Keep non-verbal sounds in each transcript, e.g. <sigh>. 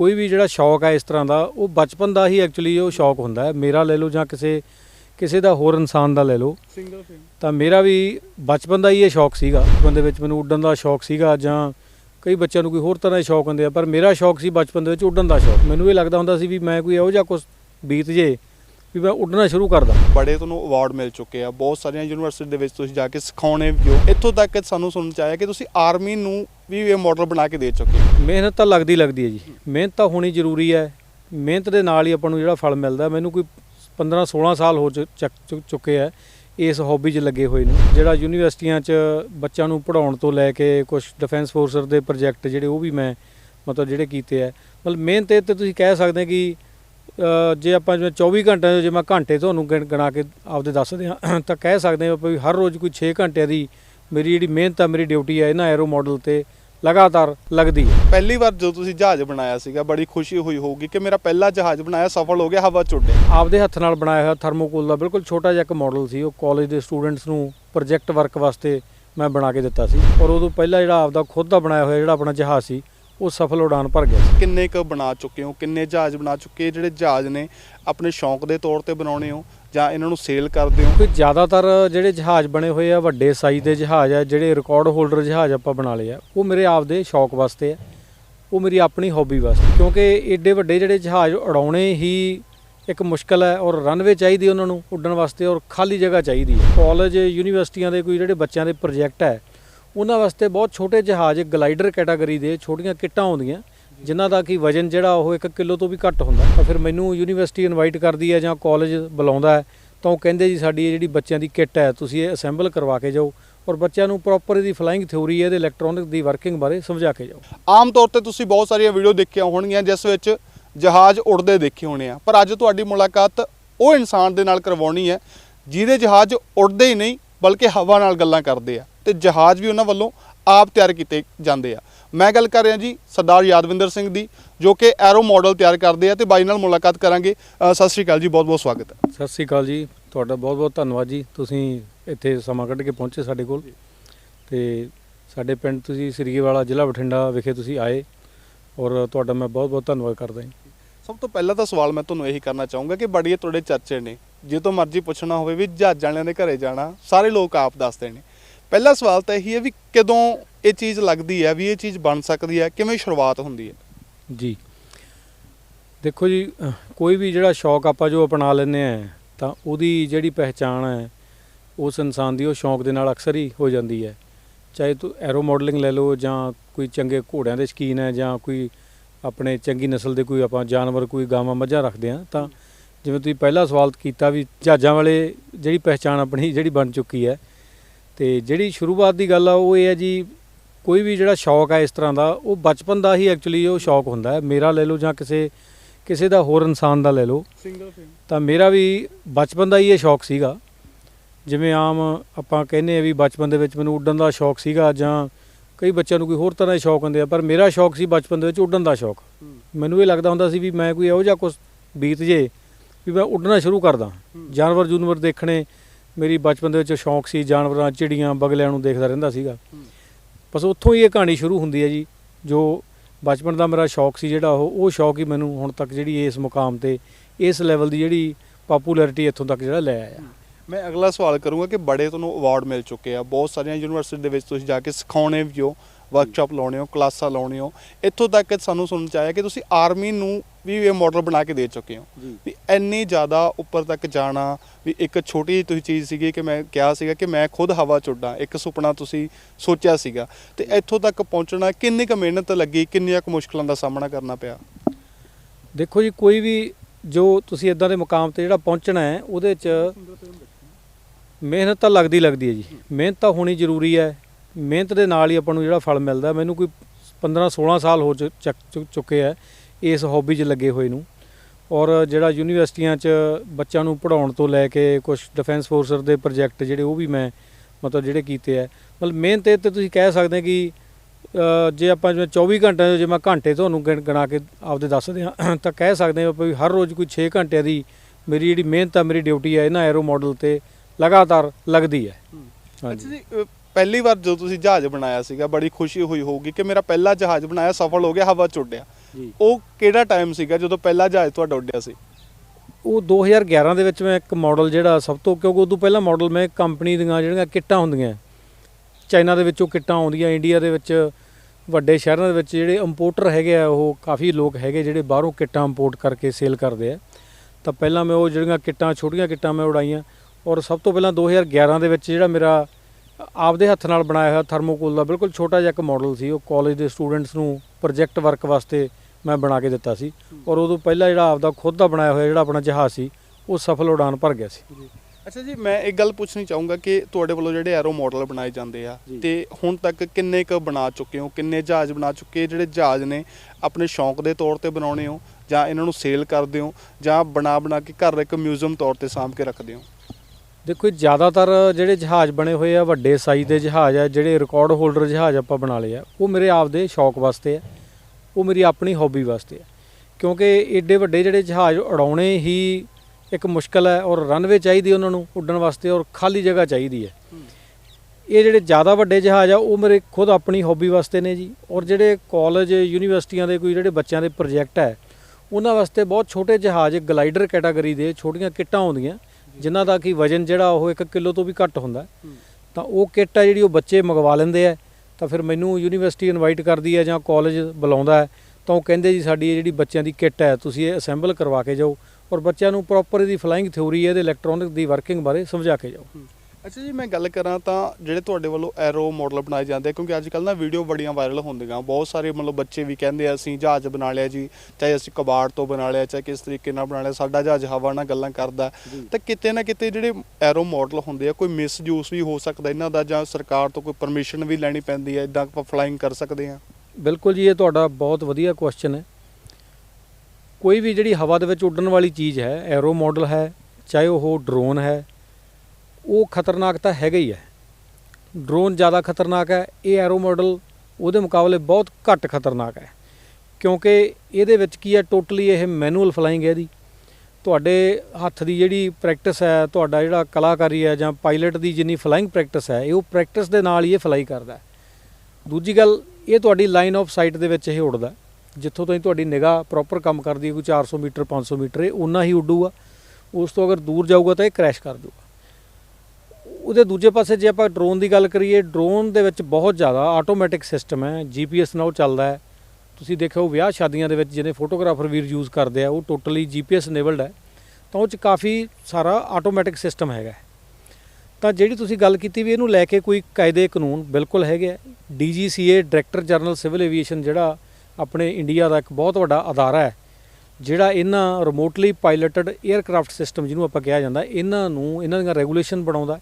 ਕੋਈ ਵੀ ਜਿਹੜਾ ਸ਼ੌਕ ਹੈ ਇਸ ਤਰ੍ਹਾਂ ਦਾ ਉਹ ਬਚਪਨ ਦਾ ਹੀ ਐਕਚੁਅਲੀ ਉਹ ਸ਼ੌਕ ਹੁੰਦਾ ਹੈ। ਮੇਰਾ ਲੈ ਲਓ ਜਾਂ ਕਿਸੇ ਕਿਸੇ ਦਾ ਹੋਰ ਇਨਸਾਨ ਦਾ ਲੈ ਲਓ। ਤਾਂ ਮੇਰਾ ਵੀ ਬਚਪਨ ਦਾ ਹੀ ਇਹ ਸ਼ੌਕ ਸੀਗਾ। ਬਚਪਨ ਦੇ ਵਿੱਚ ਮੈਨੂੰ ਉੱਡਣ ਦਾ ਸ਼ੌਕ ਸੀਗਾ ਜਾਂ ਕਈ ਬੱਚਿਆਂ ਨੂੰ ਕੋਈ ਹੋਰ ਤਰ੍ਹਾਂ ਦੇ ਸ਼ੌਕ ਹੁੰਦੇ ਆ ਪਰ ਮੇਰਾ ਸ਼ੌਕ ਸੀ ਬਚਪਨ ਦੇ ਵਿੱਚ ਉੱਡਣ ਦਾ ਸ਼ੌਕ। ਮੈਨੂੰ ਇਹ ਲੱਗਦਾ ਹੁੰਦਾ ਸੀ ਵੀ ਮੈਂ ਕੋਈ ਇਹੋ ਜਿਹਾ ਕੁਝ ਬੀਤ ਜੇ ਵੀ ਮੈਂ ਉੱਡਣਾ ਸ਼ੁਰੂ ਕਰਦਾ। ਬੜੇ ਤੁਹਾਨੂੰ ਅਵਾਰਡ ਮਿਲ ਚੁੱਕੇ ਆ। ਬਹੁਤ ਸਾਰੀਆਂ ਯੂਨੀਵਰਸਿਟੀ ਦੇ ਵਿੱਚ ਤੁਸੀਂ ਜਾ ਕੇ ਸਿਖਾਉਣੇ ਵੀ ਹੋ। ਇੱਥੋਂ ਤੱਕ ਸਾਨੂੰ ਸੁਣਨ ਚ ਆਇਆ ਕਿ ਤੁਸੀਂ ਆਰਮੀ ਨੂੰ ਵੀ ਇਹ ਮਾਡਲ ਬਣਾ ਕੇ ਦੇ ਚੁੱਕੇ ਹੋ। ਮਿਹਨਤ ਤਾਂ ਲੱਗਦੀ ਲੱਗਦੀ ਹੈ ਜੀ। ਮਿਹਨਤ ਤਾਂ ਹੋਣੀ ਜ਼ਰੂਰੀ ਹੈ। ਮਿਹਨਤ ਦੇ ਨਾਲ ਹੀ ਆਪਾਂ ਨੂੰ ਜਿਹੜਾ ਫਲ ਮਿਲਦਾ। ਮੈਨੂੰ ਕੋਈ 15 16 ਸਾਲ ਹੋ ਚੱਕ- ਆ ਇਸ ਹੌਬੀ 'ਚ ਲੱਗੇ ਹੋਏ ਨੇ। ਜਿਹੜਾ ਯੂਨੀਵਰਸਿਟੀਆਂ 'ਚ ਬੱਚਿਆਂ ਨੂੰ ਪੜਾਉਣ ਤੋਂ ਲੈ ਕੇ ਕੁਝ ਡਿਫੈਂਸ ਫੋਰਸਰ ਦੇ ਪ੍ਰੋਜੈਕਟ ਜਿਹੜੇ ਉਹ ਵੀ ਮੈਂ ਮਤਲਬ ਜਿਹੜੇ ਕੀਤੇ ਆ। ਮਤਲਬ ਮਿਹਨਤ ਇਹ ਤੇ ਤੁਸੀਂ ਕਹਿ ਸਕਦੇ ਕਿ ਜੇ ਆਪਾਂ ਜਿਵੇਂ 24 ਘੰਟਿਆਂ ਦੇ ਜੇ ਮੈਂ ਘੰਟੇ ਤੁਹਾਨੂੰ ਗਿਣ- ਕੇ ਆਪਦੇ ਦੱਸਦੇ ਹਾਂ ਤਾਂ ਕਹਿ ਸਕਦੇ ਹਾਂ ਵੀ ਹਰ ਰੋਜ਼ ਕੋਈ 6 ਘੰਟਿਆਂ ਦੀ ਮੇਰੀ ਜਿਹੜੀ ਮਿਹਨਤ ਆ ਮੇਰੀ ਡਿਊਟੀ ਹੈ ਇਹਨਾਂ ਐਰੋ ਮਾਡਲ ਤੇ ਲਗਾਤਾਰ ਲੱਗਦੀ ਹੈ। ਪਹਿਲੀ ਵਾਰ ਜਦੋਂ ਤੁਸੀਂ ਜਹਾਜ਼ ਬਣਾਇਆ ਸੀਗਾ ਬੜੀ ਖੁਸ਼ੀ ਹੋਈ ਹੋਊਗੀ ਕਿ ਮੇਰਾ ਪਹਿਲਾ ਜਹਾਜ਼ ਬਣਾਇਆ ਸਫਲ ਹੋ ਗਿਆ ਹਵਾ ਚ ਉੱਡਿਆ ਆਪਦੇ ਹੱਥ ਨਾਲ ਬਣਾਇਆ ਹੋਇਆ ਥਰਮੋਕੋਲ ਦਾ ਬਿਲਕੁਲ ਛੋਟਾ ਜਿਹਾ ਇੱਕ ਮਾਡਲ ਸੀ ਉਹ ਕਾਲਜ ਦੇ ਸਟੂਡੈਂਟਸ ਨੂੰ ਪ੍ਰੋਜੈਕਟ ਵਰਕ ਵਾਸਤੇ ਮੈਂ ਬਣਾ ਕੇ ਦਿੱਤਾ ਸੀ। ਔਰ ਉਦੋਂ ਪਹਿਲਾਂ ਜਿਹੜਾ ਆਪਦਾ ਖੁਦ ਦਾ ਬਣਾਇਆ ਹੋਇਆ ਜਿਹੜਾ ਆਪਣਾ ਜਹਾਜ਼ ਸੀ ਉਹ ਸਫਲ ਉਡਾਨ ਭਰ ਗਿਆ ਸੀ। ਕਿੰਨੇ ਕੁ ਬਣਾ ਚੁੱਕੇ ਹੋ? ਕਿੰਨੇ ਜਹਾਜ਼ ਬਣਾ ਚੁੱਕੇ? ਜਿਹੜੇ ਜਹਾਜ਼ ਨੇ ਆਪਣੇ ਸ਼ੌਂਕ ਦੇ ਤੌਰ ਤੇ ਬਣਾਉਣੇ ਹੋ ਜਾਂ ਇਹਨਾਂ ਨੂੰ ਸੇਲ ਕਰਦੇ ਹੋ? ਕੋਈ ਜ਼ਿਆਦਾਤਰ ਜਿਹੜੇ ਜਹਾਜ਼ ਬਣੇ ਹੋਏ ਆ ਵੱਡੇ ਸਾਈਜ਼ ਦੇ ਜਹਾਜ਼ ਆ ਜਿਹੜੇ ਰਿਕਾਰਡ ਹੋਲਡਰ ਜਹਾਜ਼ ਆਪਾਂ ਬਣਾ ਲਏ ਆ ਉਹ ਮੇਰੇ ਆਪਦੇ ਸ਼ੌਕ ਵਾਸਤੇ ਆ। ਉਹ ਮੇਰੀ ਆਪਣੀ ਹੌਬੀ ਵਾਸਤੇ। ਕਿਉਂਕਿ ਏਡੇ ਵੱਡੇ ਜਿਹੜੇ ਜਹਾਜ਼ ਉਡਾਉਣੇ ਹੀ ਇੱਕ ਮੁਸ਼ਕਲ ਹੈ ਔਰ ਰਨਵੇ ਚਾਹੀਦੀ ਉਹਨਾਂ ਨੂੰ ਉੱਡਣ ਵਾਸਤੇ ਔਰ ਖਾਲੀ ਜਗ੍ਹਾ ਚਾਹੀਦੀ ਹੈ। ਕਾਲਜ ਯੂਨੀਵਰਸਿਟੀਆਂ ਦੇ ਕੋਈ ਜਿਹੜੇ ਬੱਚਿਆਂ ਦੇ ਪ੍ਰੋਜੈਕਟ ਹੈ ਉਹਨਾਂ ਵਾਸਤੇ ਬਹੁਤ ਛੋਟੇ ਜਹਾਜ਼ ਗਲਾਈਡਰ ਕੈਟਾਗਰੀ ਦੇ ਛੋਟੀਆਂ ਕਿੱਟਾਂ ਆਉਂਦੀਆਂ, ਜਿਨ੍ਹਾਂ ਦਾ ਕੀ ਵਜਨ ਜਿਹੜਾ ਉਹ 1 ਕਿਲੋ ਤੋਂ ਵੀ ਘੱਟ ਹੁੰਦਾ। ਤਾਂ ਫਿਰ ਮੈਨੂੰ ਯੂਨੀਵਰਸਿਟੀ ਇਨਵਾਈਟ ਕਰਦੀ ਹੈ ਜਾਂ ਕਾਲਜ ਬੁਲਾਉਂਦਾ ਹੈ, ਤਾਂ ਉਹ ਕਹਿੰਦੇ ਜੀ ਸਾਡੀ ਇਹ ਜਿਹੜੀ ਬੱਚਿਆਂ ਦੀ ਕਿੱਟ ਹੈ, ਤੁਸੀਂ ਇਹ ਅਸੈਂਬਲ ਕਰਵਾ ਕੇ ਜਾਓ ਔਰ ਬੱਚਿਆਂ ਨੂੰ ਪ੍ਰੋਪਰ ਇਹਦੀ ਫਲਾਈਂਗ ਥਿਉਰੀ ਇਹਦੇ ਇਲੈਕਟ੍ਰੋਨਿਕ ਦੀ ਵਰਕਿੰਗ ਬਾਰੇ ਸਮਝਾ ਕੇ ਜਾਓ। ਆਮ ਤੌਰ ਤੇ ਤੁਸੀਂ ਬਹੁਤ ਸਾਰੀਆਂ ਵੀਡੀਓ ਦੇਖੀਆਂ ਹੋਣਗੀਆਂ, ਜਿਸ ਵਿੱਚ ਜਹਾਜ਼ ਉੜਦੇ ਦੇਖੇ ਹੋਣੇ ਆ। ਪਰ ਅੱਜ ਤੁਹਾਡੀ ਮੁਲਾਕਾਤ ਉਹ ਇਨਸਾਨ ਦੇ ਨਾਲ ਕਰਵਾਉਣੀ ਹੈ, ਜਿਹਦੇ ਜਹਾਜ਼ ਉੜਦੇ ਹੀ ਨਹੀਂ, ਬਲਕਿ ਹਵਾ ਨਾਲ ਗੱਲਾਂ ਕਰਦੇ ਆ। ਤੇ ਜਹਾਜ਼ ਵੀ ਉਹਨਾਂ ਵੱਲੋਂ ਆਪ ਤਿਆਰ ਕੀਤੇ ਜਾਂਦੇ ਆ। ਮੈਂ ਗੱਲ ਕਰ ਰਿਹਾ ਜੀ ਸਰਦਾਰ ਯਾਦਵਿੰਦਰ ਸਿੰਘ ਦੀ ਜੋ ਕਿ ਐਰੋ ਮਾਡਲ ਤਿਆਰ ਕਰਦੇ ਆ ਤੇ ਬਾਈ ਨਾਲ ਮੁਲਾਕਾਤ ਕਰਾਂਗੇ। ਅ, ਸਤਿ ਸ਼੍ਰੀ ਅਕਾਲ ਜੀ ਬਹੁਤ ਬਹੁਤ ਸਵਾਗਤ ਹੈ। ਸਤਿ ਸ੍ਰੀ ਅਕਾਲ ਜੀ ਤੁਹਾਡਾ ਬਹੁਤ ਬਹੁਤ ਧੰਨਵਾਦ ਜੀ। ਤੁਸੀਂ ਇੱਥੇ ਸਮਾਂ ਕੱਢ ਕੇ ਪਹੁੰਚੇ ਸਾਡੇ ਕੋਲ। ਤੇ ਸਾਡੇ ਪਿੰਡ ਤੁਸੀਂ ਸਰੀਏਵਾਲਾ ਜ਼ਿਲ੍ਹਾ ਬਠਿੰਡਾ ਵਿਖੇ ਤੁਸੀਂ ਆਏ ਔਰ ਤੁਹਾਡਾ ਮੈਂ ਬਹੁਤ ਬਹੁਤ ਧੰਨਵਾਦ ਕਰਦਾ ਹਾਂ ਸਭ ਤੋਂ ਪਹਿਲਾਂ ਤਾਂ ਸਵਾਲ ਮੈਂ ਤੁਹਾਨੂੰ ਇਹੀ ਕਰਨਾ ਚਾਹੂੰਗਾ ਕਿ ਬੜੀ ਇਹ ਤੁਹਾਡੇ ਚਰਚੇ ਨੇ ਜੇ ਤੋਂ ਮਰਜ਼ੀ ਪੁੱਛਣਾ ਹੋਵੇ ਵੀ ਜਹਾਜ਼ਾਂ ਵਾਲਿਆਂ ਦੇ ਘਰੇ ਜਾਣਾ ਸਾਰੇ ਲੋਕ ਆਪ ਦੱਸਦੇ ਨੇ। ਪਹਿਲਾ ਸਵਾਲ ਤਾਂ ਇਹੀ ਹੈ ਵੀ ਕਦੋਂ ਇਹ ਚੀਜ਼ ਲੱਗਦੀ ਹੈ, ਵੀ ਇਹ ਚੀਜ਼ ਬਣ ਸਕਦੀ ਹੈ, ਕਿਵੇਂ ਸ਼ੁਰੂਆਤ ਹੁੰਦੀ ਹੈ? ਜੀ। ਦੇਖੋ ਜੀ ਕੋਈ ਵੀ ਜਿਹੜਾ ਸ਼ੌਕ ਆਪਾਂ ਜੋ ਅਪਣਾ ਲੈਂਦੇ ਆ ਤਾਂ ਉਹਦੀ ਜਿਹੜੀ ਪਹਿਚਾਣ ਹੈ, ਉਸ ਇਨਸਾਨ ਦੀ ਉਹ ਸ਼ੌਕ ਦੇ ਨਾਲ ਅਕਸਰ ਹੀ ਹੋ ਜਾਂਦੀ ਹੈ। ਚਾਹੇ ਤੂੰ ਐਰੋ ਮਾਡਲਿੰਗ ਲੈ ਲਓ ਜਾਂ ਕੋਈ ਚੰਗੇ ਘੋੜਿਆਂ ਦੇ ਸ਼ਕੀਨ ਹੈ ਜਾਂ ਕੋਈ ਆਪਣੇ ਚੰਗੀ ਨਸਲ ਦੇ ਕੋਈ ਆਪਾਂ ਜਾਨਵਰ, ਕੋਈ ਗਾਵਾਂ ਮੱਝਾਂ ਰੱਖਦੇ ਆ ਤਾਂ ਜਿਵੇਂ ਤੁਸੀਂ ਪਹਿਲਾ ਸਵਾਲ ਕੀਤਾ ਵੀ ਜਹਾਜ਼ਾਂ ਵਾਲੇ ਜਿਹੜੀ ਪਹਿਚਾਣ ਆਪਣੀ ਜਿਹੜੀ ਬਣ ਚੁੱਕੀ ਹੈ ਤੇ ਜਿਹੜੀ ਸ਼ੁਰੂਆਤ ਦੀ ਗੱਲ ਆ ਉਹ ਇਹ ਹੈ ਜੀ ਕੋਈ ਵੀ ਜਿਹੜਾ ਸ਼ੌਕ ਹੈ ਇਸ ਤਰ੍ਹਾਂ ਦਾ ਉਹ ਬਚਪਨ ਦਾ ਹੀ ਐਕਚੁਅਲੀ ਉਹ ਸ਼ੌਕ ਹੁੰਦਾ ਹੈ। ਮੇਰਾ ਲੈ ਲਓ ਜਾਂ ਕਿਸੇ ਕਿਸੇ ਦਾ ਹੋਰ ਇਨਸਾਨ ਦਾ ਲੈ ਲਓ। ਤਾਂ ਮੇਰਾ ਵੀ ਬਚਪਨ ਦਾ ਹੀ ਇਹ ਸ਼ੌਕ ਸੀਗਾ। ਜਿਵੇਂ ਆਮ ਆਪਾਂ ਕਹਿੰਦੇ ਆ ਵੀ ਬਚਪਨ ਦੇ ਵਿੱਚ ਮੈਨੂੰ ਉੱਡਣ ਦਾ ਸ਼ੌਕ ਸੀਗਾ ਜਾਂ ਕਈ ਬੱਚਿਆਂ ਨੂੰ ਕੋਈ ਹੋਰ ਤਰ੍ਹਾਂ ਦੇ ਸ਼ੌਕ ਹੁੰਦੇ ਆ ਪਰ ਮੇਰਾ ਸ਼ੌਕ ਸੀ ਬਚਪਨ ਦੇ ਵਿੱਚ ਉੱਡਣ ਦਾ ਸ਼ੌਕ। ਮੈਨੂੰ ਇਹ ਲੱਗਦਾ ਹੁੰਦਾ ਸੀ ਵੀ ਮੈਂ ਕੋਈ ਇਹੋ ਜਿਹਾ ਕੁਝ ਬੀਤ ਜੇ ਵੀ ਮੈਂ ਉੱਡਣਾ ਸ਼ੁਰੂ ਕਰਦਾ। ਜਾਨਵਰ ਜੂਨਵਰ ਦੇਖਣੇ ਮੇਰੀ ਬਚਪਨ ਦੇ ਵਿੱਚ ਸ਼ੌਕ ਸੀ, ਜਾਨਵਰਾਂ, ਚਿੜੀਆਂ, ਬਗਲਿਆਂ ਨੂੰ ਦੇਖਦਾ ਰਹਿੰਦਾ ਸੀਗਾ। ਬਸ ਉੱਥੋਂ ਹੀ ਇਹ ਕਹਾਣੀ ਸ਼ੁਰੂ ਹੁੰਦੀ ਹੈ ਜੀ, ਜੋ ਬਚਪਨ ਦਾ ਮੇਰਾ ਸ਼ੌਕ ਸੀ ਜਿਹੜਾ ਉਹ ਉਹ ਸ਼ੌਕ ਹੀ ਮੈਨੂੰ ਹੁਣ ਤੱਕ ਜਿਹੜੀ ਇਸ ਮੁਕਾਮ ਤੇ, ਇਸ ਲੈਵਲ ਦੀ ਜਿਹੜੀ ਪਪੂਲੈਰਿਟੀ ਇੱਥੋਂ ਤੱਕ ਜਿਹੜਾ ਲੈ ਆਇਆ। ਮੈਂ ਅਗਲਾ ਸਵਾਲ ਕਰੂੰਗਾ ਕਿ ਬੜੇ ਤੁਹਾਨੂੰ ਅਵਾਰਡ ਮਿਲ ਚੁੱਕੇ ਆ, ਬਹੁਤ ਸਾਰੀਆਂ ਯੂਨੀਵਰਸਿਟੀ ਦੇ ਵਿੱਚ ਤੁਸੀਂ ਜਾ ਕੇ ਸਿਖਾਉਣੇ ਵੀ ਹੋ। ਵਰਕਸ਼ਾਪ ਲਾਉਣੇ ਹੋ ਕਲਾਸਾਂ ਲਾਉਣੇ ਹੋ ਇੱਥੋਂ ਤੱਕ ਸਾਨੂੰ ਸੁਣਨ ਚ ਆਇਆ ਕਿ ਤੁਸੀਂ ਆਰਮੀ ਨੂੰ ਵੀ ਇਹ ਮਾਡਲ ਬਣਾ ਕੇ ਦੇ ਚੁੱਕੇ ਹੋ। ਵੀ ਇੰਨੀ ਜ਼ਿਆਦਾ ਉੱਪਰ ਤੱਕ ਜਾਣਾ ਵੀ ਇੱਕ ਛੋਟੀ ਜਿਹੀ ਤੁਸੀਂ ਚੀਜ਼ ਸੀਗੀ ਕਿ ਮੈਂ ਕਿਹਾ ਸੀਗਾ ਕਿ ਮੈਂ ਖੁਦ ਹਵਾ ਚ ਉੱਡਾਂ ਇੱਕ ਸੁਪਨਾ ਤੁਸੀਂ ਸੋਚਿਆ ਸੀਗਾ। ਤੇ ਇੱਥੋਂ ਤੱਕ ਪਹੁੰਚਣਾ ਕਿੰਨੀ ਕੁ ਮਿਹਨਤ ਲੱਗੀ ਕਿੰਨੀਆਂ ਕੁ ਮੁਸ਼ਕਲਾਂ ਦਾ ਸਾਹਮਣਾ ਕਰਨਾ ਪਿਆ? ਦੇਖੋ ਜੀ ਕੋਈ ਵੀ ਜੋ ਤੁਸੀਂ ਇਦਾਂ ਦੇ ਮੁਕਾਮ ਤੇ ਜਿਹੜਾ ਪਹੁੰਚਣਾ ਹੈ ਉਹਦੇ 'ਚ ਮਿਹਨਤ ਤਾਂ ਲੱਗਦੀ ਲੱਗਦੀ ਹੈ ਜੀ। ਮਿਹਨਤ ਤਾਂ ਹੋਣੀ ਜ਼ਰੂਰੀ ਹੈ। ਮਿਹਨਤ ਦੇ ਨਾਲ ਹੀ ਆਪਾਂ ਨੂੰ ਜਿਹੜਾ ਫਲ ਮਿਲਦਾ। ਮੈਨੂੰ ਕੋਈ 15 16 ਸਾਲ ਹੋ ਚੱਕ- ਆ ਇਸ ਹੌਬੀ 'ਚ ਲੱਗੇ ਹੋਏ ਨੂੰ। ਔਰ ਜਿਹੜਾ ਯੂਨੀਵਰਸਿਟੀਆਂ 'ਚ ਬੱਚਿਆਂ ਨੂੰ ਪੜਾਉਣ ਤੋਂ ਲੈ ਕੇ ਕੁਝ ਡਿਫੈਂਸ ਫੋਰਸਰ ਦੇ ਪ੍ਰੋਜੈਕਟ ਜਿਹੜੇ ਉਹ ਵੀ ਮੈਂ ਮਤਲਬ ਜਿਹੜੇ ਕੀਤੇ ਆ। ਮਤਲਬ ਮਿਹਨਤ ਇਹ ਤੇ ਤੁਸੀਂ ਕਹਿ ਸਕਦੇ ਕਿ ਜੇ ਆਪਾਂ ਜਿਵੇਂ 24 ਘੰਟੇ ਜੇ ਮੈਂ ਘੰਟੇ ਤੁਹਾਨੂੰ ਗਿਣ- ਗਿਣਾ ਕੇ ਆਪਦੇ ਦੱਸਦੇ ਹਾਂ <coughs> ਤਾਂ ਕਹਿ ਸਕਦੇ ਹਾਂ ਵੀ ਹਰ ਰੋਜ਼ ਕੋਈ 6 ਘੰਟਿਆਂ ਦੀ ਮੇਰੀ ਜਿਹੜੀ ਮਿਹਨਤ ਆ ਮੇਰੀ ਡਿਊਟੀ ਹੈ ਇਹਨਾਂ ਐਰੋ ਮਾਡਲ ਤੇ ਲਗਾਤਾਰ ਲੱਗਦੀ ਹੈ। ਅੱਛਾ ਹਾਂਜੀ ਪਹਿਲੀ ਵਾਰ ਜਦੋਂ ਤੁਸੀਂ ਜਹਾਜ਼ ਬਣਾਇਆ ਸੀਗਾ ਬੜੀ ਖੁਸ਼ੀ ਹੋਈ ਹੋਊਗੀ ਕਿ ਮੇਰਾ ਪਹਿਲਾ ਜਹਾਜ਼ ਬਣਾਇਆ ਸਫਲ ਹੋ ਗਿਆ ਹਵਾ ਚ ਉੱਡਿਆ। ਉਹ ਕਿਹੜਾ ਟਾਈਮ ਸੀਗਾ ਜਦੋਂ ਪਹਿਲਾ ਜਹਾਜ਼ ਤੁਹਾਡਾ ਉੱਡਿਆ ਸੀ? ਉਹ 2011 ਦੇ ਵਿੱਚ ਮੈਂ ਇੱਕ ਮਾਡਲ ਜਿਹੜਾ ਸਭ ਤੋਂ ਕਿਉਂਕਿ ਉਦੋਂ ਪਹਿਲਾਂ ਮਾਡਲ ਮੈਂ ਕੰਪਨੀ ਦੀਆਂ ਜਿਹੜੀਆਂ ਕਿੱਟਾਂ ਹੁੰਦੀਆਂ ਚਾਈਨਾ ਦੇ ਵਿੱਚੋਂ ਕਿੱਟਾਂ ਆਉਂਦੀਆਂ ਇੰਡੀਆ ਦੇ ਵਿੱਚ ਵੱਡੇ ਸ਼ਹਿਰਾਂ ਦੇ ਵਿੱਚ ਜਿਹੜੇ ਇੰਪੋਰਟਰ ਹੈਗੇ ਆ ਉਹ ਕਾਫੀ ਲੋਕ ਹੈਗੇ ਜਿਹੜੇ ਬਾਹਰੋਂ ਕਿੱਟਾਂ ਇੰਪੋਰਟ ਕਰਕੇ ਸੇਲ ਕਰਦੇ ਆ। ਤਾਂ ਪਹਿਲਾਂ ਮੈਂ ਉਹ ਜਿਹੜੀਆਂ ਕਿੱਟਾਂ ਛੋਟੀਆਂ ਕਿੱਟਾਂ ਮੈਂ ਉਡਾਈਆਂ ਔਰ ਸਭ ਤੋਂ ਪਹਿਲਾਂ 2011 ਦੇ ਵਿੱਚ ਜਿਹੜਾ ਮੇਰਾ ਆਪਦੇ ਹੱਥ ਨਾਲ ਬਣਾਇਆ ਹੋਇਆ ਥਰਮੋਕੋਲ ਦਾ ਬਿਲਕੁਲ ਛੋਟਾ ਜਿਹਾ ਇੱਕ ਮਾਡਲ ਸੀ ਉਹ ਕਾਲਜ ਦੇ ਸਟੂਡੈਂਟਸ ਨੂੰ ਪ੍ਰੋਜੈਕਟ ਵਰਕ ਵਾਸਤੇ ਮੈਂ ਬਣਾ ਕੇ ਦਿੱਤਾ ਸੀ ਔਰ ਉਦੋਂ ਪਹਿਲਾਂ ਜਿਹੜਾ ਆਪਦਾ ਖੁਦ ਦਾ ਬਣਾਇਆ ਹੋਇਆ ਜਿਹੜਾ ਆਪਣਾ ਜਹਾਜ਼ ਸੀ ਉਹ ਸਫਲ ਉਡਾਨ ਭਰ ਗਿਆ ਸੀ। ਅੱਛਾ ਜੀ ਮੈਂ ਇੱਕ ਗੱਲ ਪੁੱਛਣੀ ਚਾਹੂੰਗਾ ਕਿ ਤੁਹਾਡੇ ਵੱਲੋਂ ਜਿਹੜੇ ਐਰੋ ਮਾਡਲ ਬਣਾਏ ਜਾਂਦੇ ਆ। ਤੇ ਹੁਣ ਤੱਕ ਕਿੰਨੇ ਕ ਬਣਾ ਚੁੱਕੇ ਹੋ? ਕਿੰਨੇ ਜਹਾਜ਼ ਬਣਾ ਚੁੱਕੇ? ਜਿਹੜੇ ਜਹਾਜ਼ ਨੇ ਆਪਣੇ ਸ਼ੌਂਕ ਦੇ ਤੌਰ ਤੇ ਬਣਾਉਣੇ ਹੋ ਜਾਂ ਇਹਨਾਂ ਨੂੰ ਸੇਲ ਕਰਦੇ ਹੋ ਜਾਂ ਬਣਾ ਬਣਾ ਕੇ ਘਰ ਇੱਕ ਮਿਊਜ਼ੀਅਮ ਤੌਰ ਤੇ ਸਾਂਭ ਕੇ ਰੱਖਦੇ ਹੋ? ਦੇਖੋ ਜੀ, ਜ਼ਿਆਦਾਤਰ ਜਿਹੜੇ ਜਹਾਜ਼ ਬਣੇ ਹੋਏ ਆ ਵੱਡੇ ਸਾਈਜ਼ ਦੇ ਜਹਾਜ਼ ਆ ਜਿਹੜੇ ਰਿਕਾਰਡ ਹੋਲਡਰ ਜਹਾਜ਼ ਆਪਾਂ ਬਣਾ ਲਏ ਆ ਉਹ ਮੇਰੇ ਆਪਦੇ ਸ਼ੌਕ ਵਾਸਤੇ ਆ ਉਹ ਮੇਰੀ ਆਪਣੀ ਹੌਬੀ ਵਾਸਤੇ ਆ। ਕਿਉਂਕਿ ਏਡੇ ਵੱਡੇ ਜਿਹੜੇ ਜਹਾਜ਼ ਉਡਾਉਣੇ ਹੀ ਇੱਕ ਮੁਸ਼ਕਲ ਹੈ ਔਰ ਰਨਵੇ ਚਾਹੀਦੀ ਉਹਨਾਂ ਨੂੰ ਉੱਡਣ ਵਾਸਤੇ ਔਰ ਖਾਲੀ ਜਗ੍ਹਾ ਚਾਹੀਦੀ ਹੈ। ਇਹ ਜਿਹੜੇ ਜ਼ਿਆਦਾ ਵੱਡੇ ਜਹਾਜ਼ ਆ ਉਹ ਮੇਰੇ ਖੁਦ ਆਪਣੀ ਹੌਬੀ ਵਾਸਤੇ ਨੇ ਜੀ ਔਰ ਜਿਹੜੇ ਕਾਲਜ ਯੂਨੀਵਰਸਿਟੀਆਂ ਦੇ ਕੋਈ ਜਿਹੜੇ ਬੱਚਿਆਂ ਦੇ ਪ੍ਰੋਜੈਕਟ ਹੈ ਉਹਨਾਂ ਵਾਸਤੇ ਬਹੁਤ ਛੋਟੇ ਜਹਾਜ਼ ਗਲਾਈਡਰ ਕੈਟਾਗਰੀ ਦੇ ਛੋਟੀਆਂ ਕਿੱਟਾਂ ਆਉਂਦੀਆਂ। ਜਿਨ੍ਹਾਂ ਦਾ ਕੀ ਵਜਨ ਜਿਹੜਾ ਉਹ 1 ਕਿਲੋ ਤੋਂ ਵੀ ਘੱਟ ਹੁੰਦਾ। ਤਾਂ ਉਹ ਕਿੱਟ ਆ ਜਿਹੜੀ ਉਹ ਬੱਚੇ ਮੰਗਵਾ ਲੈਂਦੇ ਆ। ਤਾਂ ਫਿਰ ਮੈਨੂੰ ਯੂਨੀਵਰਸਿਟੀ ਇਨਵਾਈਟ ਕਰਦੀ ਹੈ ਜਾਂ ਕਾਲਜ ਬੁਲਾਉਂਦਾ ਹੈ। ਤਾਂ ਉਹ ਕਹਿੰਦੇ ਜੀ ਸਾਡੀ ਜਿਹੜੀ ਬੱਚਿਆਂ ਦੀ ਕਿੱਟ ਹੈ ਤੁਸੀਂ ਇਹ ਅਸੈਂਬਲ ਕਰਵਾ ਕੇ ਜਾਓ। ਔਰ ਬੱਚਿਆਂ ਨੂੰ ਪ੍ਰੋਪਰ ਇਹਦੀ ਫਲਾਈਂਗ ਥਿਉਰੀ ਇਹਦੇ ਇਲੈਕਟ੍ਰੋਨਿਕ ਦੀ ਵਰਕਿੰਗ ਬਾਰੇ ਸਮਝਾ ਕੇ ਜਾਓ। ਅੱਛਾ ਜੀ ਮੈਂ ਗੱਲ ਕਰਾਂ ਤਾਂ ਜਿਹੜੇ ਤੁਹਾਡੇ ਵੱਲੋਂ ਐਰੋ ਮਾਡਲ ਬਣਾਏ ਜਾਂਦੇ ਆ, ਕਿਉਂਕਿ ਅੱਜ ਕੱਲ ਨਾ ਵੀਡੀਓ ਬੜੀਆਂ ਵਾਇਰਲ ਹੁੰਦੀਆਂ। ਬਹੁਤ ਸਾਰੇ ਮਤਲਬ ਬੱਚੇ ਵੀ ਕਹਿੰਦੇ ਆ ਅਸੀਂ ਜਹਾਜ਼ ਬਣਾ ਲਿਆ ਜੀ ਚਾਹੇ ਅਸੀਂ ਕਬਾੜ ਤੋਂ ਬਣਾ ਲਿਆ ਚਾਹੇ ਕਿਸ ਤਰੀਕੇ ਨਾਲ ਬਣਾ ਲਿਆ ਸਾਡਾ ਜਹਾਜ਼ ਹਵਾ ਨਾਲ ਗੱਲਾਂ ਕਰਦਾ ਤਾਂ ਕਿਤੇ ਨਾ ਕਿਤੇ ਜਿਹੜੇ ਐਰੋ ਮਾਡਲ ਹੁੰਦੇ ਆ ਕੋਈ ਮਿਸਯੂਸ ਵੀ ਹੋ ਸਕਦਾ ਇਹਨਾਂ ਦਾ ਜਾਂ ਸਰਕਾਰ ਤੋਂ ਕੋਈ ਪਰਮਿਸ਼ਨ ਵੀ ਲੈਣੀ ਪੈਂਦੀ ਹੈ ਇਦਾਂ ਆਪਾਂ ਫਲਾਈਂਗ ਕਰ ਸਕਦੇ ਆ? ਬਿਲਕੁਲ ਜੀ ਇਹ ਤੁਹਾਡਾ ਬਹੁਤ ਵਧੀਆ ਕੁਐਸਚਨ ਹੈ। ਕੋਈ ਵੀ ਜਿਹੜੀ ਹਵਾ ਦੇ ਵਿੱਚ ਉੱਡਣ ਵਾਲੀ ਚੀਜ਼ ਹੈ ਐਰੋ ਮਾਡਲ ਹੈ ਚਾਹੇ ਉਹ ਡਰੋਨ ਹੈ ਉਹ ਖਤਰਨਾਕ ਤਾਂ ਹੈਗਾ ਹੀ ਹੈ। ਡਰੋਨ ਜ਼ਿਆਦਾ ਖਤਰਨਾਕ ਹੈ, ਇਹ ਐਰੋ ਮਾਡਲ ਉਹਦੇ ਮੁਕਾਬਲੇ ਬਹੁਤ ਘੱਟ ਖਤਰਨਾਕ ਹੈ। ਕਿਉਂਕਿ ਇਹਦੇ ਵਿੱਚ ਕੀ ਹੈ ਟੋਟਲੀ ਇਹ ਮੈਨੂਅਲ ਫਲਾਈਂਗ ਹੈ ਇਹਦੀ। ਤੁਹਾਡੇ ਹੱਥ ਦੀ ਜਿਹੜੀ ਪ੍ਰੈਕਟਿਸ ਹੈ, ਤੁਹਾਡਾ ਜਿਹੜਾ ਕਲਾਕਾਰੀ ਹੈ ਜਾਂ ਪਾਇਲਟ ਦੀ ਜਿੰਨੀ ਫਲਾਈਂਗ ਪ੍ਰੈਕਟਿਸ ਹੈ, ਇਹ ਉਹ ਪ੍ਰੈਕਟਿਸ ਦੇ ਨਾਲ ਹੀ ਇਹ ਫਲਾਈ ਕਰਦਾ ਦੂਜੀ ਗੱਲ, ਇਹ ਤੁਹਾਡੀ ਲਾਈਨ ਆਫ ਸਾਈਟ ਦੇ ਵਿੱਚ ਇਹ ਉੱਡਦਾ ਜਿੱਥੋਂ ਤਾਈਂ ਤੁਹਾਡੀ ਨਿਗਾਹ ਪ੍ਰੋਪਰ ਕੰਮ ਕਰਦੀ ਹੈ, ਕੋਈ 400 ਮੀਟਰ 500 ਮੀਟਰ, ਇਹ ਉਨਾ ਹੀ ਉੱਡੂਗਾ। ਉਸ ਤੋਂ ਅਗਰ ਦੂਰ ਜਾਊਗਾ ਤਾਂ ਇਹ ਕ੍ਰੈਸ਼ ਕਰ ਜਾਊਗਾ ਉਹਦੇ ਦੂਜੇ ਪਾਸੇ ਜੇ ਆਪਾਂ ਡਰੋਨ ਦੀ ਗੱਲ ਕਰੀਏ ਡਰੋਨ ਦੇ ਵਿੱਚ ਬਹੁਤ ਜ਼ਿਆਦਾ ਆਟੋਮੈਟਿਕ ਸਿਸਟਮ ਹੈ ਜੀਪੀਐਸ ਨਾਲ ਉਹ ਚੱਲਦਾ ਹੈ। ਤੁਸੀਂ ਦੇਖਿਓ ਵਿਆਹ ਸ਼ਾਦੀਆਂ ਦੇ ਵਿੱਚ ਜਿਹਨੇ ਫੋਟੋਗ੍ਰਾਫਰ ਵੀਰ ਯੂਜ਼ ਕਰਦੇ ਆ, ਉਹ ਟੋਟਲੀ ਜੀਪੀਐਸ ਇਨੇਬਲਡ ਹੈ। ਤਾਂ ਉਹ ਚ ਕਾਫੀ ਸਾਰਾ ਆਟੋਮੈਟਿਕ ਸਿਸਟਮ ਹੈਗਾ ਤਾਂ ਜਿਹੜੀ ਤੁਸੀਂ ਗੱਲ ਕੀਤੀ ਵੀ ਇਹਨੂੰ ਲੈ ਕੇ ਕੋਈ ਕਾਇਦੇ ਕਾਨੂੰਨ ਬਿਲਕੁਲ ਹੈਗੇ ਆ। DGCA director general civil aviation ਜਿਹੜਾ ਆਪਣੇ ਇੰਡੀਆ ਦਾ ਇੱਕ ਬਹੁਤ ਵੱਡਾ ਅਦਾਰਾ ਹੈ, ਜਿਹੜਾ ਇਹਨਾਂ ਰਿਮੋਟਲੀ ਪਾਇਲਟਡ 에ਅਰਕ੍ਰਾਫਟ ਸਿਸਟਮ ਜਿਹਨੂੰ ਆਪਾਂ ਕਿਹਾ ਜਾਂਦਾ, ਇਹਨਾਂ ਨੂੰ, ਇਹਨਾਂ ਦੀਆਂ ਰੈਗੂਲੇਸ਼ਨ ਬਣਾਉਂਦਾ।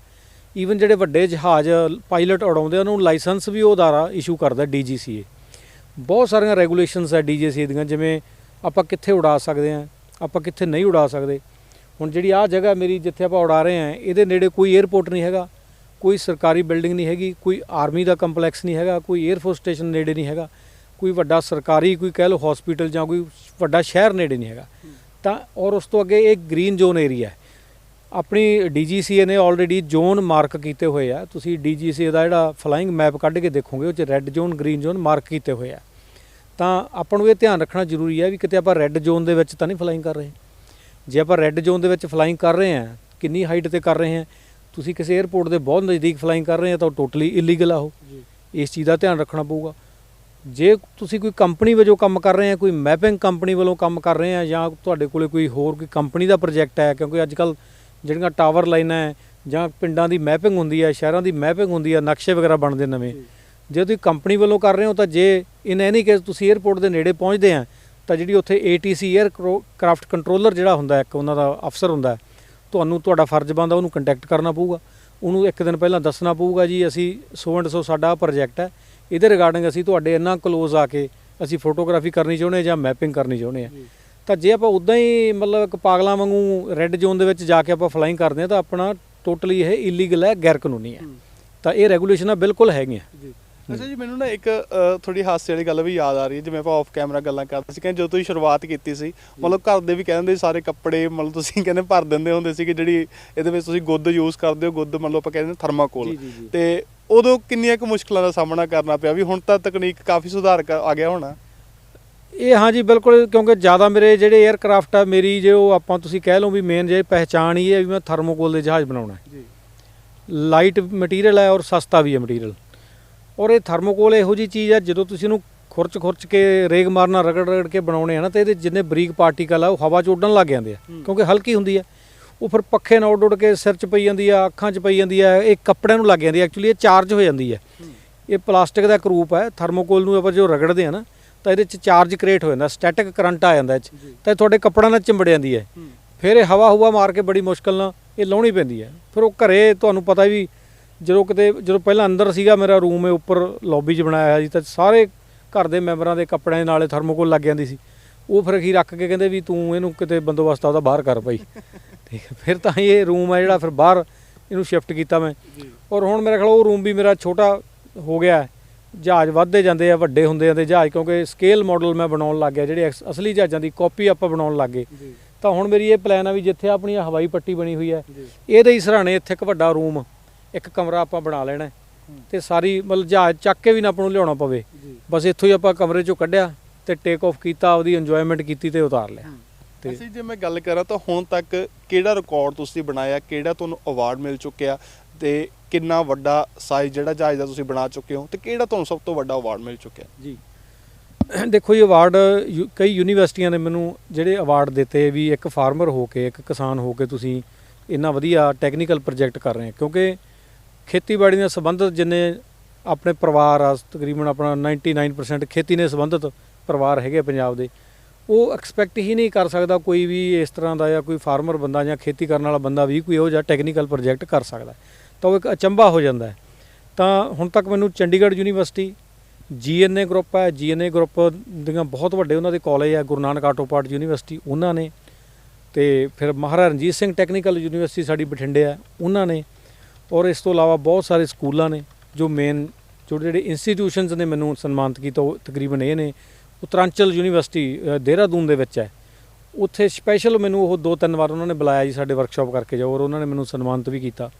ਈਵਨ ਜਿਹੜੇ ਵੱਡੇ ਜਹਾਜ਼ ਪਾਇਲਟ ਉਡਾਉਂਦੇ ਆ, ਉਹਨਾਂ ਨੂੰ ਲਾਇਸੈਂਸ ਵੀ ਉਹ ਅਦਾਰਾ ਇਸ਼ੂ ਕਰਦਾ ਡੀਜੀਸੀਏ ਬਹੁਤ ਸਾਰੀਆਂ ਰੈਗੂਲੇਸ਼ਨਸ ਹੈ ਡੀਜੀਸੀਏ ਦੀਆਂ ਜਿਵੇਂ ਆਪਾਂ ਕਿੱਥੇ ਉਡਾ ਸਕਦੇ ਆ ਆਪਾਂ ਕਿੱਥੇ ਨਹੀਂ ਉਡਾ ਸਕਦੇ। ਹੁਣ ਜਿਹੜੀ ਆਹ ਜਗ੍ਹਾ ਮੇਰੀ ਜਿੱਥੇ ਆਪਾਂ ਉਡਾ ਰਹੇ ਆ ਇਹਦੇ ਨੇੜੇ ਕੋਈ 에ਅਰਪੋਰਟ ਨਹੀਂ ਹੈਗਾ ਕੋਈ ਸਰਕਾਰੀ ਬਿਲਡਿੰਗ ਨਹੀਂ ਹੈਗੀ ਕੋਈ ਆਰਮੀ ਦਾ ਕੰਪਲੈਕਸ ਨਹੀਂ ਹੈਗਾ ਕੋਈ 에ਅਰਫੋਰਸ ਸਟੇਸ਼ਨ ਨੇੜੇ ਨਹੀਂ ਹੈਗਾ ਕੋਈ ਵੱਡਾ ਸਰਕਾਰੀ ਕੋਈ ਕਹਿ ਲਓ ਹਸਪੀਟਲ ਜਾਂ ਕੋਈ ਵੱਡਾ ਸ਼ਹਿਰ ਨੇੜੇ ਨਹੀਂ ਹੈਗਾ। ਤਾਂ ਔਰ ਉਸ ਤੋਂ ਅੱਗੇ ਇਹ ਗ੍ਰੀਨ ਜ਼ੋਨ ਏਰੀਆ ਹੈ। ਆਪਣੀ ਡੀਜੀਸੀਏ ਨੇ ਆਲਰੇਡੀ ਜ਼ੋਨ ਮਾਰਕ ਕੀਤੇ ਹੋਏ ਆ। ਤੁਸੀਂ ਡੀਜੀਸੀਏ ਦਾ ਜਿਹੜਾ ਫਲਾਈਂਗ ਮੈਪ ਕੱਢ ਕੇ ਦੇਖੋਗੇ ਉਹ 'ਚ red zone green zone mark ਕੀਤੇ ਹੋਏ ਆ। ਤਾਂ ਆਪਾਂ ਨੂੰ ਇਹ ਧਿਆਨ ਰੱਖਣਾ ਜ਼ਰੂਰੀ ਹੈ ਵੀ ਕਿਤੇ ਆਪਾਂ ਰੈੱਡ ਜ਼ੋਨ ਦੇ ਵਿੱਚ ਤਾਂ ਨਹੀਂ ਫਲਾਈਂਗ ਕਰ ਰਹੇ। ਜੇ ਆਪਾਂ ਰੈੱਡ ਜ਼ੋਨ ਦੇ ਵਿੱਚ ਫਲਾਈਂਗ ਕਰ ਰਹੇ ਹਾਂ ਕਿੰਨੀ ਹਾਈਟ ਤੇ ਕਰ ਰਹੇ ਹਾਂ ਤੁਸੀਂ ਕਿਸੇ 에ਅਰਪੋਰਟ ਦੇ ਬਹੁਤ ਨਜ਼ਦੀਕ ਫਲਾਈਂਗ ਕਰ ਰਹੇ ਆ ਤਾਂ ਉਹ ਟੋਟਲੀ ਇਲੀਗਲ ਆ ਉਹ। ਇਸ ਚੀਜ਼ ਦਾ ਧਿਆਨ ਰੱਖਣਾ ਪਊਗਾ। ਜੇ ਤੁਸੀਂ ਕੋਈ ਕੰਪਨੀ ਵਜੋਂ ਕੰਮ ਕਰ ਰਹੇ ਆ ਕੋਈ ਮੈਪਿੰਗ ਕੰਪਨੀ ਵੱਲੋਂ ਕੰਮ ਕਰ ਰਹੇ ਆ ਜਾਂ ਤੁਹਾਡੇ ਕੋਲੇ ਕੋਈ ਹੋਰ ਕੋਈ ਕੰਪਨੀ ਦਾ ਪ੍ਰੋਜੈਕਟ ਹੈ ਕਿਉਂਕਿ ਅੱਜ ਕੱਲ ਜਿਹੜੀਆਂ ਟਾਵਰ ਲਾਈਨਾਂ ਹੈ ਜਾਂ ਪਿੰਡਾਂ ਦੀ ਮੈਪਿੰਗ ਹੁੰਦੀ ਹੈ ਸ਼ਹਿਰਾਂ ਦੀ ਮੈਪਿੰਗ ਹੁੰਦੀ ਹੈ ਨਕਸ਼ੇ ਵਗੈਰਾ ਬਣਦੇ ਨਵੇਂ। ਜੇ। ਤੁਸੀਂ ਕੰਪਨੀ ਵੱਲੋਂ ਕਰ ਰਹੇ ਹੋ ਤਾਂ ਜੇ ਇਨ ਐਨੀ ਕੇਸ ਤੁਸੀਂ 에ਅਰਪੋਰਟ ਦੇ ਨੇੜੇ ਪਹੁੰਚਦੇ ਆ ਤਾਂ ਜਿਹੜੀ ਉੱਥੇ ATC 에ਅਰ ਕਰਾਫਟ ਕੰਟਰੋਲਰ ਜਿਹੜਾ ਹੁੰਦਾ ਇੱਕ ਉਹਨਾਂ ਦਾ ਅਫਸਰ ਹੁੰਦਾ ਤੁਹਾਨੂੰ ਤੁਹਾਡਾ ਫਰਜ਼ ਬਣਦਾ ਉਹਨੂੰ ਕੰਟੈਕਟ ਕਰਨਾ ਪਊਗਾ। ਉਹਨੂੰ ਇੱਕ ਦਿਨ ਪਹਿਲਾਂ ਦੱਸਣਾ ਪਊਗਾ ਜੀ ਅਸੀਂ ਸੋ ਐਂਡ ਸੋ ਸਾਡਾ ਪ੍ਰੋਜੈਕਟ ਹੈ। ਇਹਦੇ ਰਿਗਾਰਡਿੰਗ ਅਸੀਂ ਤੁਹਾਡੇ ਇੰਨਾ ਕਲੋਜ਼ ਆ ਕੇ ਅਸੀਂ ਫੋਟੋਗ੍ਰਾਫੀ ਕਰਨੀ ਚਾਹੁੰਦੇ ਜਾਂ ਮੈਪਿੰਗ ਕਰਨੀ ਚਾਹੁੰਦੇ ਆ ਤਾਂ ਜੇ ਆਪਾਂ ਉਦਾਂ ਹੀ ਮਤਲਬ ਇੱਕ ਪਾਗਲਾਂ ਵਾਂਗੂ ਰੈੱਡ ਜ਼ੋਨ ਦੇ ਵਿੱਚ ਜਾ ਕੇ ਆਪਾਂ ਫਲਾਈਂਗ ਕਰਦੇ ਆ ਤਾਂ ਆਪਣਾ ਟੋਟਲੀ ਇਹ ਇਲੀਗਲ ਹੈ ਗੈਰ ਕਾਨੂੰਨੀ ਹੈ। ਤਾਂ ਇਹ ਰੈਗੂਲੇਸ਼ਨਾਂ ਬਿਲਕੁਲ ਹੈਗੀਆਂ। ਅੱਛਾ ਜੀ ਮੈਨੂੰ ਨਾ ਇੱਕ ਥੋੜੀ ਹਾਸੇ ਵਾਲੀ ਗੱਲ ਵੀ ਯਾਦ ਆ ਰਹੀ ਹੈ ਜਿਵੇਂ ਆਪਾਂ ਆਫ ਕੈਮਰਾ ਗੱਲਾਂ ਕਰਦੇ ਸੀ ਕਹਿੰਦੇ ਜਦੋਂ ਤੁਸੀਂ ਸ਼ੁਰੂਆਤ ਕੀਤੀ ਸੀ ਮਤਲਬ ਘਰ ਦੇ ਵੀ ਕਹਿੰਦੇ ਸਾਰੇ ਕੱਪੜੇ ਮਤਲਬ ਤੁਸੀਂ ਕਹਿੰਦੇ ਭਰ ਦਿੰਦੇ ਹੁੰਦੇ ਸੀ ਕਿ ਜਿਹੜੀ ਇਹਦੇ ਵਿੱਚ ਤੁਸੀਂ ਗੁੱਦ ਯੂਜ਼ ਕਰਦੇ ਹੋ ਗੁੱਦ ਮਤਲਬ ਆਪਾਂ ਕਹਿੰਦੇ ਥਰਮਾਕੋਲ ਜੀ, ਜੀ, ਜੀ। ਤੇ ਉਦੋਂ ਕਿੰਨੀਆਂ ਕੁ ਮੁਸ਼ਕਲਾਂ ਦਾ ਸਾਹਮਣਾ ਕਰਨਾ ਪਿਆ ਵੀ ਹੁਣ ਤਾਂ ਤਕਨੀਕ ਕਾਫੀ ਸੁਧਾਰ ਆ ਗਿਆ ਹੋਣਾ। ਇਹ ਹਾਂਜੀ ਬਿਲਕੁਲ ਕਿਉਂਕਿ ਜ਼ਿਆਦਾ ਮੇਰੇ ਜਿਹੜੇ 에ਅਰਕ੍ਰਾਫਟ ਆ ਮੇਰੀ ਜੋ ਆਪਾਂ ਤੁਸੀਂ ਕਹਿ ਲਓ ਵੀ ਮੇਨ ਜੇ ਪਹਿਚਾਣ ਹੀ ਹੈ ਵੀ ਮੈਂ ਥਰਮੋਕੋਲ ਦੇ ਜਹਾਜ਼ ਬਣਾਉਣਾ ਹੈ। ਜੀ। ਲਾਈਟ ਮਟੀਰੀਅਲ ਹੈ ਔਰ ਸਸਤਾ ਵੀ ਹੈ ਮਟੀਰੀਅਲ ਔਰ ਇਹ ਥਰਮੋਕੋਲ ਇਹੋ ਜੀ ਚੀਜ਼ ਹੈ ਜਦੋਂ ਤੁਸੀਂ ਇਹਨੂੰ ਖੁਰਚ ਖੁਰਚ ਕੇ ਰੇਗ ਮਾਰਨਾ ਰਗੜ ਰਗੜ ਕੇ ਬਣਾਉਣੇ ਆ ਨਾ ਤੇ ਇਹਦੇ ਜਿੰਨੇ ਬਰੀਕ ਪਾਰਟੀਕਲ ਆ ਉਹ ਹਵਾ 'ਚ ਉੱਡਣ ਲੱਗ ਜਾਂਦੇ ਆ। ਕਿਉਂਕਿ ਹਲਕੀ ਹੁੰਦੀ ਹੈ ਉਹ ਫਿਰ ਪੱਖੇ ਨਾਲ ਉੱਡ ਉੱਡ ਕੇ ਸਿਰ 'ਚ ਪਈ ਜਾਂਦੀ ਆ ਅੱਖਾਂ 'ਚ ਪਈ ਜਾਂਦੀ ਆ ਇਹ ਕੱਪੜਿਆਂ ਨੂੰ ਲੱਗ ਜਾਂਦੀ ਆ ਐਕਚੁਅਲੀ ਇਹ ਚਾਰਜ ਹੋ ਜਾਂਦੀ ਹੈ। ਇਹ ਪਲਾਸਟਿਕ ਦਾ ਇੱਕ ਰੂਪ ਹੈ ਥਰਮੋਕੋਲ ਨੂੰ ਆਪਾਂ ਜੋ ਰਗੜਦੇ ਆ ਨਾ ਤਾਂ ਇਹਦੇ 'ਚ ਚਾਰਜ ਕ੍ਰੀਏਟ ਹੋ ਜਾਂਦਾ ਸਟੈਟਿਕ ਕਰੰਟ ਆ ਜਾਂਦਾ ਇਹ 'ਚ। ਜੀ। ਤਾਂ ਇਹ ਤੁਹਾਡੇ ਕੱਪੜਿਆਂ ਨਾਲ ਚਿੰਬੜ ਜਾਂਦੀ ਹੈ। ਫਿਰ ਇਹ ਹਵਾ ਹੁਵਾ ਮਾਰ ਕੇ ਬੜੀ ਮੁਸ਼ਕਲ ਨਾਲ ਇਹ ਲਾਉਣੀ ਪੈਂਦੀ ਹੈ। ਫਿਰ ਉਹ ਘਰੇ ਤੁਹਾਨੂੰ ਪਤਾ ਵੀ ਜਦੋਂ ਕਿਤੇ ਜਦੋਂ ਪਹਿਲਾਂ ਅੰਦਰ ਸੀਗਾ ਮੇਰਾ ਰੂਮ ਹੈ ਉੱਪਰ ਲੌਬੀ 'ਚ ਬਣਾਇਆ ਹੋਇਆ ਸੀ ਤਾਂ ਸਾਰੇ ਘਰ ਦੇ ਮੈਂਬਰਾਂ ਦੇ ਕੱਪੜਿਆਂ ਦੇ ਨਾਲੇ ਥਰਮੋਕੋਲ ਲੱਗ ਜਾਂਦੀ ਸੀ। ਉਹ ਫਿਰ ਅਖੀ ਰੱਖ ਕੇ ਕਹਿੰਦੇ ਵੀ ਤੂੰ ਇਹਨੂੰ ਕਿਤੇ ਬੰਦੋਬਸਤ ਉਹਦਾ ਬਾਹਰ ਕਰ ਭਾਈ। <laughs> ਠੀਕ ਹੈ ਫਿਰ ਤਾਂ ਇਹ ਰੂਮ ਹੈ ਜਿਹੜਾ ਫਿਰ ਬਾਹਰ ਇਹਨੂੰ ਸ਼ਿਫਟ ਕੀਤਾ ਮੈਂ। ਜੀ। ਔਰ ਹੁਣ ਮੇਰੇ ਖਿਆਲ ਉਹ ਰੂਮ ਵੀ ਮੇਰਾ ਛੋਟਾ ਹੋ ਗਿਆ ਹੈ। ਜਹਾਜ਼ ਵੱਧਦੇ ਜਾਂਦੇ ਆ ਵੱਡੇ ਹੁੰਦੇ ਜਾਂਦੇ ਜਹਾਜ਼ ਕਿਉਂਕਿ ਸਕੇਲ ਮਾਡਲ ਮੈਂ ਬਣਾਉਣ ਲੱਗ ਗਿਆ ਜਿਹੜੇ ਅਸ- ਅਸਲੀ ਜਹਾਜ਼ਾਂ ਦੀ ਕਾਪੀ ਆਪਾਂ ਬਣਾਉਣ ਲੱਗ ਗਏ। ਤਾਂ ਹੁਣ ਮੇਰੀ ਇਹ ਪਲਾਨ ਆ ਵੀ ਜਿੱਥੇ ਆਪਣੀ ਹਵਾਈ ਪੱਟੀ ਬਣੀ ਹੋਈ ਹੈ ਇਹਦੇ ਹੀ ਸਰਾਣੇ ਇੱਥੇ ਇੱਕ ਵੱਡਾ ਰੂਮ ਇੱਕ ਕਮਰਾ ਆਪਾਂ ਬਣਾ ਲੈਣਾ। ਤੇ ਸਾਰੀ ਮਤਲਬ ਜਹਾਜ਼ ਚੱਕ ਕੇ ਵੀ ਨਾ ਆਪਾਂ ਨੂੰ ਲਿਆਉਣਾ ਪਵੇ। ਬਸ ਇੱਥੋਂ ਹੀ ਆਪਾਂ ਕਮਰੇ ਚੋਂ ਕੱਢਿਆ ਤੇ ਟੇਕ ਆਫ ਕੀਤਾ ਉਹਦੀ ਇੰਜੋਇਮੈਂਟ ਕੀਤੀ ਤੇ ਉਤਾਰ ਲਿਆ। ਤੇ ਅਸੀਂ ਜੇ ਮੈਂ ਗੱਲ ਕਰਾਂ ਤਾਂ ਹੁਣ ਤੱਕ ਕਿਹੜਾ ਰਿਕਾਰਡ ਤੁਸੀਂ ਬਣਾਇਆ ਕਿਹੜਾ ਤੁਹਾਨੂੰ ਅਵਾਰਡ ਮਿਲ ਚੁੱਕਿਆ? ਤੇ ਕਿੰਨਾ ਵੱਡਾ ਸਾਈਜ਼ ਜਿਹੜਾ ਜਹਾਜ਼ ਦਾ ਤੁਸੀਂ ਬਣਾ ਚੁੱਕੇ ਹੋ ਤੇ ਕਿਹੜਾ ਤੁਹਾਨੂੰ ਸਭ ਤੋਂ ਵੱਡਾ ਅਵਾਰਡ ਮਿਲ ਚੁੱਕਿਆ? ਜੀ। <clears throat> ਦੇਖੋ ਇਹ ਅਵਾਰਡ ਯੂ- ਕਈ ਯੂਨੀਵਰਸਿਟੀਆਂ ਨੇ ਮੈਨੂੰ ਜਿਹੜੇ ਅਵਾਰਡ ਦਿੱਤੇ ਵੀ ਇੱਕ ਫਾਰਮਰ ਹੋ ਕੇ, ਇੱਕ ਕਿਸਾਨ ਹੋ ਕੇ ਤੁਸੀਂ ਇੰਨਾ ਵਧੀਆ ਟੈਕਨੀਕਲ ਪ੍ਰੋਜੈਕਟ ਕਰ ਰਹੇ ਹੋ। ਕਿਉਂਕਿ ਖੇਤੀਬਾੜੀ ਨਾਲ ਸੰਬੰਧਿਤ ਜਿੰਨੇ ਆਪਣੇ ਪਰਿਵਾਰ ਆ, ਤਕਰੀਬਨ ਆਪਣਾ 99% ਖੇਤੀ ਨਾਲ ਸੰਬੰਧਿਤ ਪਰਿਵਾਰ ਹੈਗੇ ਪੰਜਾਬ ਦੇ, ਉਹ ਐਕਸਪੈਕਟ ਹੀ ਨਹੀਂ ਕਰ ਸਕਦਾ ਕੋਈ ਵੀ ਇਸ ਤਰ੍ਹਾਂ ਦਾ ਜਾਂ ਕੋਈ ਫਾਰਮਰ ਬੰਦਾ ਜਾਂ ਖੇਤੀ ਕਰਨ ਵਾਲਾ ਬੰਦਾ ਵੀ ਕੋਈ ਇਹੋ ਜਿਹਾ ਟੈਕਨੀਕਲ ਪ੍ਰੋਜੈਕਟ ਕਰ ਸਕਦਾ। ਤਾਂ ਉਹ ਇੱਕ ਅਚੰਭਾ ਹੋ ਜਾਂਦਾ ਹੈ। ਤਾਂ ਹੁਣ ਤੱਕ ਮੈਨੂੰ ਚੰਡੀਗੜ੍ਹ ਯੂਨੀਵਰਸਿਟੀ, ਜੀਐਨਏ ਗਰੁੱਪ ਹੈ। ਜੀਐਨਏ ਗਰੁੱਪ ਦੀਆਂ ਬਹੁਤ ਵੱਡੇ ਉਹਨਾਂ ਦੇ ਕਾਲਜ ਹੈ। ਗੁਰੂ ਨਾਨਕ ਆਟੋਪਾਟ ਯੂਨੀਵਰਸਿਟੀ, ਉਹਨਾਂ ਨੇ। ਤੇ ਫਿਰ ਮਹਾਰਾਜਾ ਰਣਜੀਤ ਸਿੰਘ ਟੈਕਨੀਕਲ ਯੂਨੀਵਰਸਿਟੀ ਸਾਡੀ ਬਠਿੰਡੇ ਹੈ, ਉਹਨਾਂ ਨੇ। ਔਰ ਇਸ ਤੋਂ ਇਲਾਵਾ ਬਹੁਤ ਸਾਰੇ ਸਕੂਲਾਂ ਨੇ, ਜੋ ਮੇਨ ਜੋ ਜਿਹੜੇ ਇੰਸਟੀਟਿਊਸ਼ਨਸ ਨੇ ਮੈਨੂੰ ਸਨਮਾਨਿਤ ਕੀਤਾ। ਉਹ ਤਕਰੀਬਨ ਇਹ ਨੇ। ਉਤਰਾਂਚਲ ਯੂਨੀਵਰਸਿਟੀ ਦੇਹਰਾਦੂਨ ਦੇ ਵਿੱਚ ਹੈ। ਉੱਥੇ ਸਪੈਸ਼ਲ ਮੈਨੂੰ ਉਹ ਦੋ ਤਿੰਨ ਵਾਰ ਉਹਨਾਂ ਨੇ ਬੁਲਾਇਆ ਜੀ, ਸਾਡੇ ਵਰਕਸ਼ਾਪ ਕਰਕੇ ਜਾਓ। ਔਰ ਉਹਨਾਂ ਨੇ ਮੈਨੂੰ ਸਨਮਾਨਿਤ ਵੀ ਕੀਤਾ।